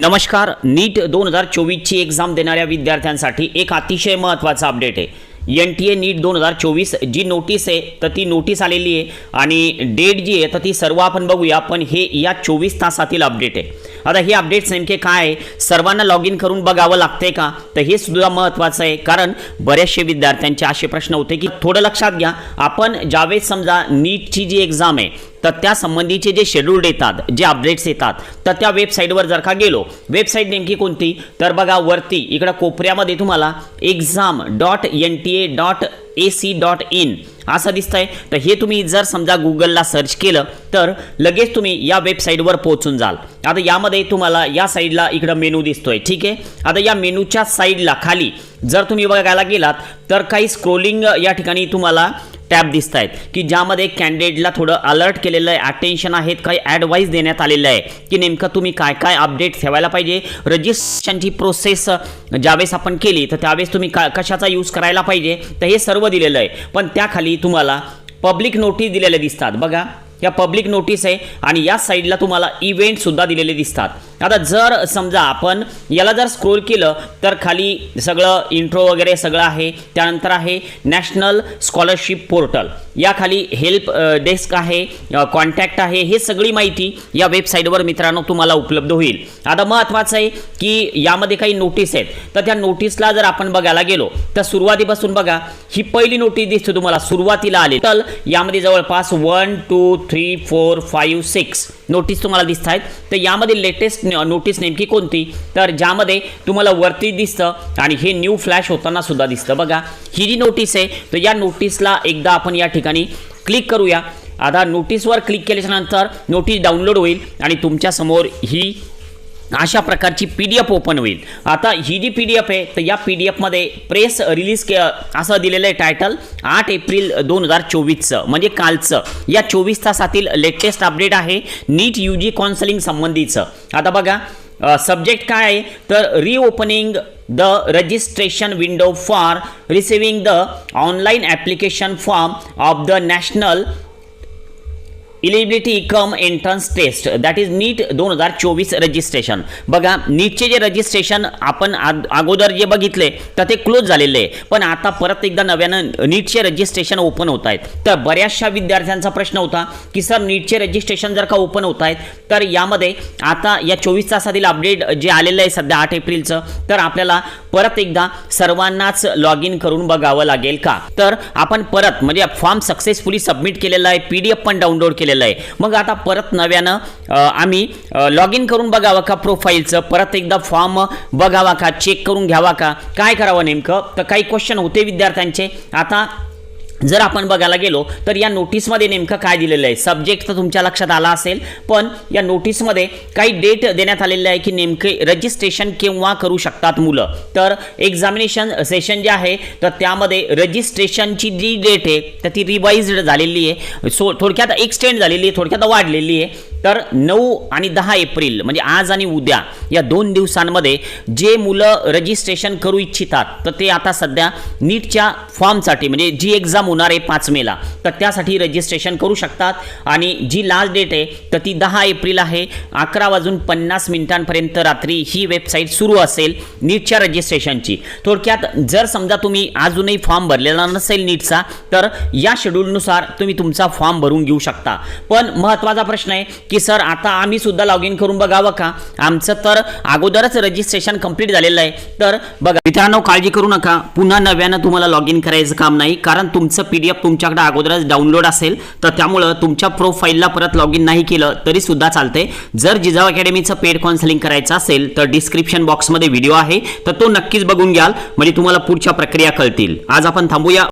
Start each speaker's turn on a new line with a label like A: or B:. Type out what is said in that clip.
A: नमस्कार नीट दोन हजार चोवीसची एक्झाम देणाऱ्या विद्यार्थ्यांसाठी एक अतिशय महत्त्वाचा अपडेट आहे. एन टी ए नीट दोन हजार चोवीस जी नोटीस आहे तर ती नोटीस आलेली आहे. आणि डेट जी आहे तर ती सर्व आपण बघूया पण हे या चोवीस तासातील अपडेट आहे. आता हे अपडेट्स नेमके काय आहे? सर्वांना लॉग इन करून बघावं लागते का? तर हे सुद्धा महत्त्वाचं आहे. कारण बरेचसे विद्यार्थ्यांचे असे प्रश्न होते की थोडं लक्षात घ्या. आपण ज्यावेळेस समजा नीटची जी एक्झाम आहे तर त्या संबंधीचे जे शेड्यूल येतात जे अपडेट्स येतात तर त्या वेबसाईटवर जर का गेलो वेबसाईट नेमकी कोणती? तर बघा वरती इकडं कोपऱ्यामध्ये तुम्हाला exam dot N T A dot A C dot in असं दिसतंय. तर हे तुम्ही जर समजा गुगलला सर्च केलं तर लगेच तुम्ही या वेबसाईटवर पोहोचून जाल. आता यामध्ये तुम्हाला या साईडला इकडं मेनू दिसतोय ठीक आहे? आता या मेनूच्या साईडला खाली जर तुम्ही बघायला गेलात तर काही स्क्रोलिंग या ठिकाणी तुम्हाला टॅब दिसत आहेत की ज्यामध्ये कॅन्डिडेटला थोडं अलर्ट केलेलं आहे अटेन्शन आहेत काही ॲडवाईस देण्यात आलेलं आहे की नेमकं तुम्ही काय काय अपडेट ठेवायला पाहिजे? रजिस्ट्रेशनची प्रोसेस ज्यावेळेस आपण केली तर त्यावेळेस तुम्ही का कशाचा यूज करायला पाहिजे? तर हे सर्व दिलेलं आहे. पण त्याखाली तुम्हाला पब्लिक नोटीस दिलेल्या दिसतात. बघा. या पब्लिक नोटीस आहे आणि या साईडला तुम्हाला इव्हेंटसुद्धा दिलेले दिसतात. आता जर समजा आपण याला जर स्क्रोल केलं तर खाली सगळं इंट्रो वगैरे सगळं आहे. त्यानंतर आहे नॅशनल स्कॉलरशिप पोर्टल या खाली हेल्प डेस्क आहे कॉन्टॅक्ट आहे. हे सगळी माहिती या वेबसाईटवर मित्रांनो तुम्हाला उपलब्ध होईल. आता महत्त्वाचं आहे की यामध्ये काही नोटीस आहेत. तर त्या नोटीसला जर आपण बघायला गेलो तर सुरुवातीपासून बघा ही पहिली नोटीस दिसते तुम्हाला. सुरुवातीला आली. तर यामध्ये जवळपास one two three four five six notice तुम्हाला दिसत आहेत तर यामध्ये लेटेस्ट नोटीस नेमकी कोणती? तर ज्यामध्ये तुम्हाला वरती दिसतं आणि हे न्यू फ्लॅश होताना सुद्धा दिसतं. बघा ही जी नोटीस आहे तर या नोटीसला एकदा आपण या ठिकाणी क्लिक करूया. आता नोटीसवर क्लिक केल्याच्यानंतर नोटीस डाउनलोड होईल आणि तुमच्यासमोर ही अशा प्रकारची पी डी एफ ओपन होईल. आता ही जी पी डी एफ आहे तर या पी डी एफमध्ये प्रेस रिलीज के असं दिलेलं आहे टायटल आठ एप्रिल दोन हजार चोवीसचं म्हणजे कालचं. या चोवीस तासातील लेटेस्ट अपडेट आहे नीट यू जी काउन्सलिंग संबंधीचं. आता बघा सब्जेक्ट काय आहे? तर reopening the registration window for receiving the online application form of the national eligibility cum entrance test that is NEET दोन हजार चोवीस रजिस्ट्रेशन बघा नीटचे जे रजिस्ट्रेशन आपण अगोदर जे बघितले तर ते क्लोज झालेले आहे. पण आता परत एकदा नव्यानं नीटचे रजिस्ट्रेशन ओपन होत आहेत. तर बऱ्याचशा विद्यार्थ्यांचा प्रश्न होता की सर नीटचे रजिस्ट्रेशन जर का ओपन होत आहेत तर यामध्ये आता या चोवीस तासातील अपडेट जे आलेलं आहे सध्या आठ एप्रिलचं तर आपल्याला परत एकदा सर्वांनाच लॉग इन करून बघावं लागेल का? तर आपण परत म्हणजे फॉर्म सक्सेसफुली सबमिट केलेला आहे पी डी एफ पण डाउनलोड केलं केलेलं आहे. मग आता परत नव्यानं आम्ही लॉग इन करून बघावं का प्रोफाईलचं परत एकदा फॉर्म बघावा का? चेक करून घ्यावा का? काय करावं नेमकं? तर काही क्वेश्चन होते विद्यार्थ्यांचे. आता जर आपण बघायला गेलो तर या नोटीसमध्ये नेमकं काय दिलेलं आहे? सब्जेक्ट तर तुमच्या लक्षात आला असेल पण या नोटीसमध्ये काही डेट देण्यात आलेलं आहे की नेमके रजिस्ट्रेशन केव्हा करू शकतात मुलं? तर एक्झामिनेशन सेशन जे आहे तर त्यामध्ये रजिस्ट्रेशनची जी डेट आहे तर ती रिवाईज्ड झालेली आहे. सो थोडक्यात एक्सटेंड झालेली आहे थोडक्यात वाढलेली आहे. तर नऊ आणि दहा एप्रिल म्हणजे आज आणि उद्या या दोन दिवसांमध्ये जे मुलं रजिस्ट्रेशन करू इच्छितात तर ते आता सध्या नीटच्या फॉर्मसाठी म्हणजे जी एक्झाम होणार आहे पाच मेला तर त्यासाठी रजिस्ट्रेशन करू शकतात. आणि जी लास्ट डेट आहे तर ती दहा एप्रिल आहे. अकरा वाजून पन्नास मिनिटांपर्यंत रात्री ही वेबसाईट सुरू असेल नीटच्या रजिस्ट्रेशनची थोडक्यात जर समजा तुम्ही अजूनही फॉर्म भरलेला नसेल नीटचा तर या शेड्यूलनुसार तुम्ही तुमचा फॉर्म भरून घेऊ शकता. पण महत्त्वाचा प्रश्न आहे की सर आता आम्ही सुद्धा लॉग इन करून बघावं का? आमचं तर अगोदरच रजिस्ट्रेशन कंप्लीट झालेलं आहे. तर बघा मित्रांनो काळजी करू नका. पुन्हा नव्यानं तुम्हाला लॉग इन करायचं काम नाही कारण तुमचं पी डी एफ तुमच्याकडे अगोदरच डाउनलोड असेल तर त्यामुळं तुमच्या प्रोफाईलला परत लॉग इन नाही केलं तरी सुद्धा चालते जर जिजाव अकॅडमीचं पेड काउन्सिलिंग करायचं असेल तर डिस्क्रिप्शन बॉक्समध्ये व्हिडिओ आहे तर तो नक्कीच बघून घ्याल म्हणजे तुम्हाला पुढच्या प्रक्रिया कळतील. आज आपण थांबूया.